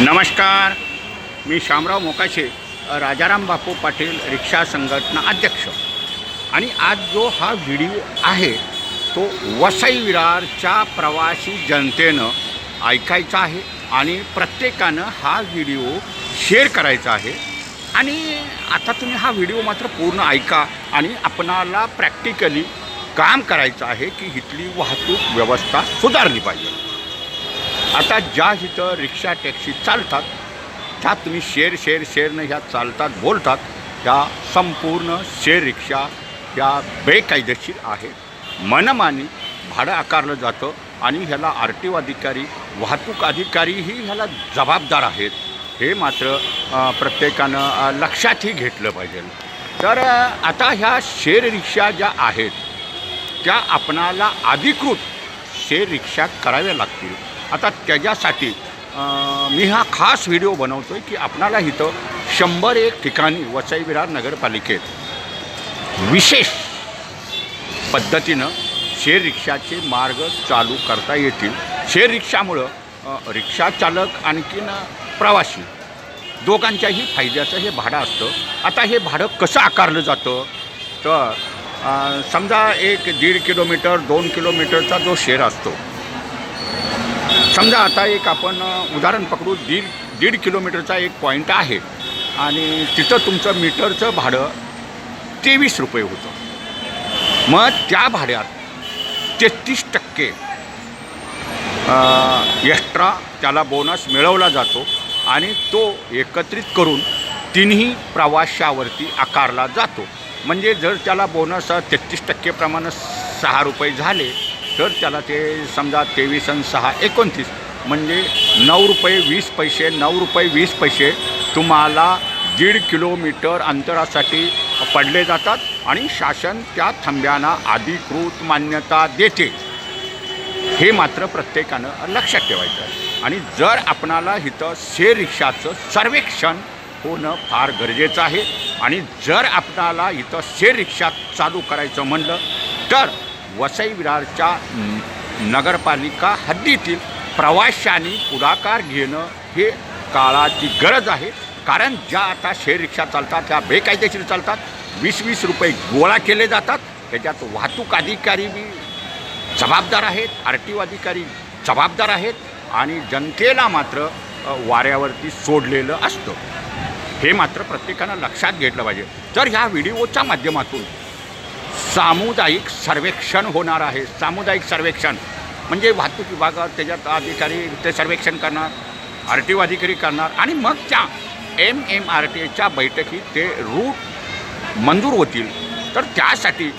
नमस्कार. मी शामराव मोकाशे राजाराम बापू पाटील रिक्षा संघटना अध्यक्ष. आणि आज जो हा व्हिडिओ आहे तो वसई विरारच्या प्रवासी जनतेनं ऐकायचा आहे आणि प्रत्येकानं हा व्हिडिओ शेअर करायचा आहे. आणि आता तुम्ही हा व्हिडिओ मात्र पूर्ण ऐका आणि आपणाला प्रॅक्टिकली काम करायचं आहे की इथली वाहतूक व्यवस्था सुधारली पाहिजे. आता ज्या इथं रिक्षा टॅक्सी चालतात. त्या तुम्ही शेर शेर शेरनं ह्या चालतात बोलतात. त्या संपूर्ण शेर रिक्षा ह्या बेकायदेशीर आहेत. मनमानी भाडं आकारलं जातं आणि ह्याला आर टी ओ अधिकारी वाहतूक अधिकारीही ह्याला जबाबदार आहेत. हे मात्र प्रत्येकानं लक्षातही घेतलं पाहिजे. तर आता ह्या शेर रिक्षा ज्या आहेत त्या आपणाला अधिकृत शेर रिक्षा कराव्या लागतील. आता त्याच्यासाठी मी हा खास व्हिडिओ बनवतो आहे की आपणाला इथं शंभर एक ठिकाणी वसई विरार नगरपालिकेत विशेष पद्धतीनं शेअर रिक्षाचे मार्ग चालू करता येतील. शेअर रिक्षामुळं रिक्षाचालक रिक्षा चालक आणखीन प्रवासी दोघांच्याही फायद्याचं हे भाडं असतं. आता हे भाडं कसं आकारलं जातं? तर समजा एक दीड किलोमीटर दोन किलोमीटरचा जो शेअर असतो समजा आता एक आपण उदाहरण पकडू दीड दीड किलोमीटरचा एक पॉईंट आहे आणि तिथं तुमचं मीटरचं भाडं तेवीस रुपये होतं. मग त्या भाड्यात तेहतीस टक्के एक्स्ट्रा त्याला बोनस मिळवला जातो आणि तो एकत्रित करून तिन्ही प्रवाशावरती आकारला जातो. म्हणजे जर त्याला बोनस तेहतीस टक्केप्रमाणे सहा रुपये झाले तर त्याला ते समजा तेवीस आणि सहा एकोणतीस. म्हणजे नऊ रुपये वीस पैसे नऊ रुपये वीस पैसे तुम्हाला दीड किलोमीटर अंतरासाठी पडले जातात आणि शासन त्या थांब्यांना अधिकृत मान्यता देते. हे मात्र प्रत्येकानं लक्षात ठेवायचं आहे. आणि जर आपणाला इथं शेअर रिक्षाचं सर्वेक्षण होणं फार गरजेचं आहे आणि जर आपणाला इथं शेअर रिक्षा चालू करायचं म्हणलं तर वसई विरारच्या नगरपालिका हद्दीतील प्रवाशांनी पुढाकार घेणं हे काळाची गरज आहे. कारण ज्या आता शेअर रिक्षा चालतात त्या बेकायदेशीर चालतात. वीस वीस रुपये गोळा केले जातात. त्याच्यात वाहतूक अधिकारी बी जबाबदार आहेत आर टी ओ अधिकारी जबाबदार आहेत आणि जनतेला मात्र वाऱ्यावरती सोडलेलं असतं. हे मात्र प्रत्येकानं लक्षात घेतलं पाहिजे. तर ह्या व्हिडिओच्या माध्यमातून सामुदायिक सर्वेक्षण होणार आहे. सामुदायिक सर्वेक्षण म्हणजे वाहतूक विभागात त्याच्यात अधिकारी ते सर्वेक्षण करणार आर टी ओ अधिकारी करणार आणि मग त्या एम एम आर टी एच्या बैठकीत ते रूट मंजूर होतील. तर त्यासाठी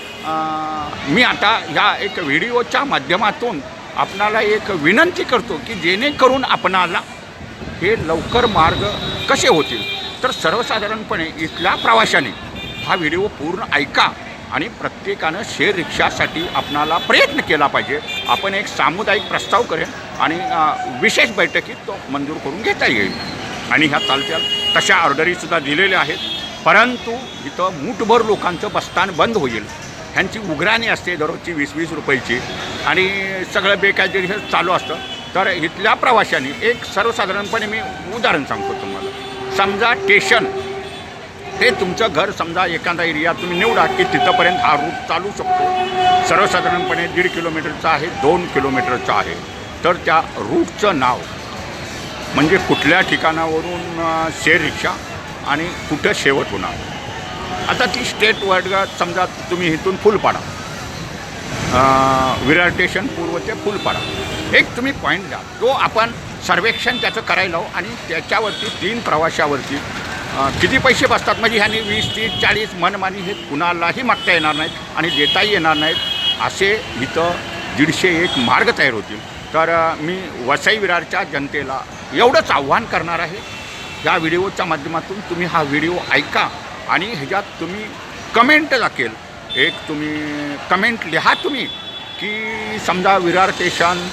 मी आता ह्या एक व्हिडिओच्या माध्यमातून आपणाला एक विनंती करतो की जेणेकरून आपणाला हे लवकर मार्ग कसे होतील. तर सर्वसाधारणपणे इथल्या प्रवाशाने हा व्हिडिओ पूर्ण ऐका. आणि प्रत्येकानं शेअर रिक्षासाठी आपणाला प्रयत्न केला पाहिजे. आपण एक सामुदायिक प्रस्ताव करेन आणि विशेष बैठकीत तो मंजूर करून घेता येईल. आणि ह्या चालत्या तशा ऑर्डरीसुद्धा दिलेल्या आहेत. परंतु इथं मूठभर लोकांचं बसस्थान बंद होईल. ह्यांची उघराणी असते दररोजची वीस वीस रुपयाची. आणि सगळं बेकायदेशीर चालू असतं. तर इथल्या प्रवाशांनी एक सर्वसाधारणपणे मी उदाहरण सांगतो तुम्हाला. समजा स्टेशन ते तुमचं घर समजा एखादा एरिया तुम्ही निवडा की तिथंपर्यंत हा रूट चालू शकतो. सर्वसाधारणपणे दीड किलोमीटरचा आहे दोन किलोमीटरचा आहे. तर त्या रूटचं नाव म्हणजे कुठल्या ठिकाणावरून शेअर रिक्षा आणि कुठं शेवट होणार. आता ती स्टेट वर्ग समजा तुम्ही इथून फुलपाडा पाडा. विरार स्टेशन पूर्व ते फुलपाडा एक तुम्ही पॉईंट द्या. तो आपण सर्वेक्षण त्याचं करायला आणि त्याच्यावरती तीन प्रवाशावरती किती पैसे बसतात? म्हणजे ह्याने वीस तीस चाळीस मनमानी हे कुणालाही मागता येणार नाहीत आणि देताही येणार नाहीत. असे इथं दीडशे एक मार्ग तयार होतील. तर मी वसई विरारच्या जनतेला एवढंच आव्हान करणार आहे. या व्हिडिओच्या माध्यमातून तुम्ही हा व्हिडिओ ऐका आणि ह्याच्यात तुम्ही कमेंट दाखेल. एक तुम्ही कमेंट लिहा तुम्ही की समजा विरार स्टेशन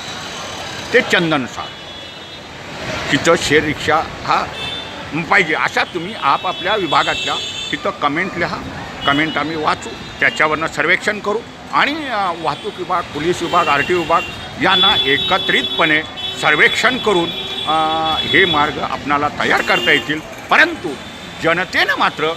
ते चंदनसार. तिथं शेर रिक्षा हा पाहिजे. अशा तुम्ही आपापल्या विभागातल्या तिथं कमेंट लिहा. कमेंट आम्ही वाचू. त्याच्यावरनं सर्वेक्षण करू. आणि वाहतूक विभाग पोलीस विभाग आर टी विभाग यांना एकत्रितपणे सर्वेक्षण करून हे मार्ग आपणाला तयार करता येतील. परंतु जनतेनं मात्र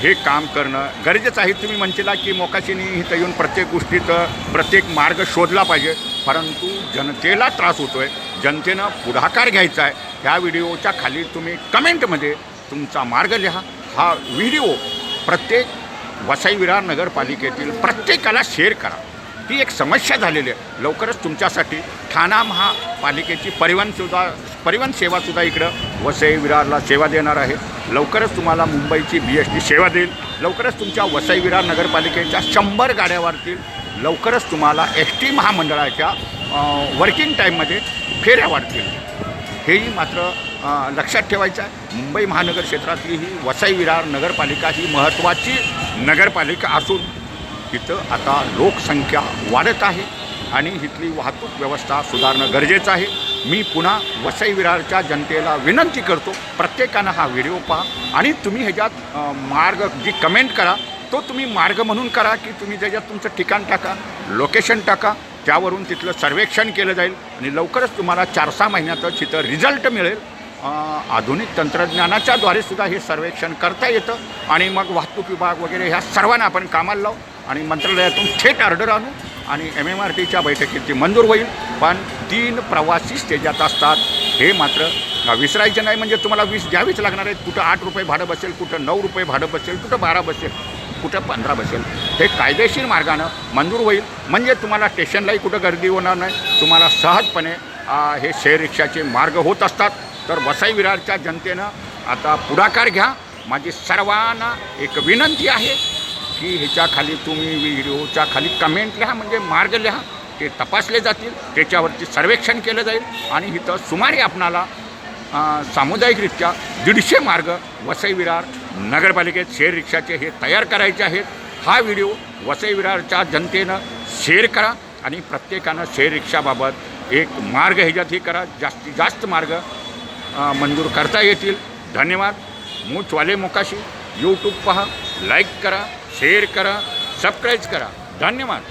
हे काम करणं गरजेचं आहे. तुम्ही म्हणशीला की मोकाशीनी इथं येऊन प्रत्येक गोष्टीत प्रत्येक मार्ग शोधला पाहिजे. परंतु जनतेला त्रास होतो आहे जनतेनं पुढाकार घ्यायचा आहे. ह्या व्हिडिओच्या खाली तुम्ही कमेंटमध्ये तुमचा मार्ग लिहा. हा व्हिडिओ प्रत्येक वसई विरार नगरपालिकेतील प्रत्येकाला शेअर करा. ही एक समस्या झालेली आहे. लवकरच तुमच्यासाठी ठाणा महापालिकेची परिवहन सुद्धा परिवहन सेवासुद्धा इकडं वसई विरारला सेवा देणार आहे. लवकरच तुम्हाला मुंबईची बी एस टी सेवा देईल. लवकरच तुमच्या वसई विरार नगरपालिकेच्या शंभर गाड्या वाढतील लवकरच तुम्हाला एस टी महामंडळाच्या वर्किंग टाईममध्ये फेऱ्या वाढतील. हेही मात्र लक्षात ठेवायचं आहे. मुंबई महानगर क्षेत्रातली ही वसई विरार नगरपालिका ही महत्त्वाची नगरपालिका असून इथं आता लोकसंख्या वाढत आहे आणि इथली वाहतूक व्यवस्था सुधारणं गरजेचं आहे. मी पुन्हा वसई विरारच्या जनतेला विनंती करतो प्रत्येकानं हा व्हिडिओ पहा आणि तुम्ही ह्याच्यात मार्ग जी कमेंट करा तो तुम्ही मार्ग म्हणून करा की तुम्ही त्याच्यात तुमचं ठिकाण टाका लोकेशन टाका त्यावरून तिथलं सर्वेक्षण केलं जाईल आणि लवकरच तुम्हाला चार सहा महिन्यातच तिथं रिझल्ट मिळेल. आधुनिक तंत्रज्ञानाच्या द्वारे सुद्धा हे सर्वेक्षण करता येतं. आणि मग वाहतूक विभाग वगैरे ह्या सर्वांना आपण कामाला लावू आणि मंत्रालयातून थेट ऑर्डर आणू आणि एम एम आर टीच्या बैठकीत ती मंजूर होईल. पण तीन प्रवासी स्टेजात असतात. हे मात्र विसरायचं नाही. म्हणजे तुम्हाला वीस द्यावीच लागणार आहेत कुठं आठ रुपये भाडं बसेल कुठं नऊ रुपये भाडं बसेल कुठं बारा बसेल कुठं पंधरा बसेल? हे कायदेशीर मार्गानं मंजूर होईल. म्हणजे तुम्हाला स्टेशनलाही कुठं गर्दी होणार नाही. तुम्हाला सहजपणे हे शेअर रिक्षाचे मार्ग होत असतात. तर वसई विरारच्या जनतेनं आता पुढाकार घ्या. माझी सर्वांना एक विनंती आहे की ह्याच्या खाली तुम्ही व्हिडिओच्या खाली कमेंट लिहा. म्हणजे मार्ग लिहा. ते तपासले जातील. त्याच्यावरती सर्वेक्षण केलं जाईल. आणि इथं सुमारे आपणाला सामुदायिकरित्या दीडशे मार्ग वसई विरार नगरपालिकेत शेअर रिक्षाचे हे तयार करायचे आहेत. हा व्हिडिओ वसई विरारच्या जनतेनं शेअर करा आणि प्रत्येकानं शेअर रिक्षाबाबत एक मार्ग ह्याच्यात हे करा. जास्तीत जास्त मार्ग मंजूर करता येतील. धन्यवाद. मूचवाले मोकाशी. यूट्यूब पहा. लाईक करा. शेअर करा. सबस्क्राईब करा. धन्यवाद.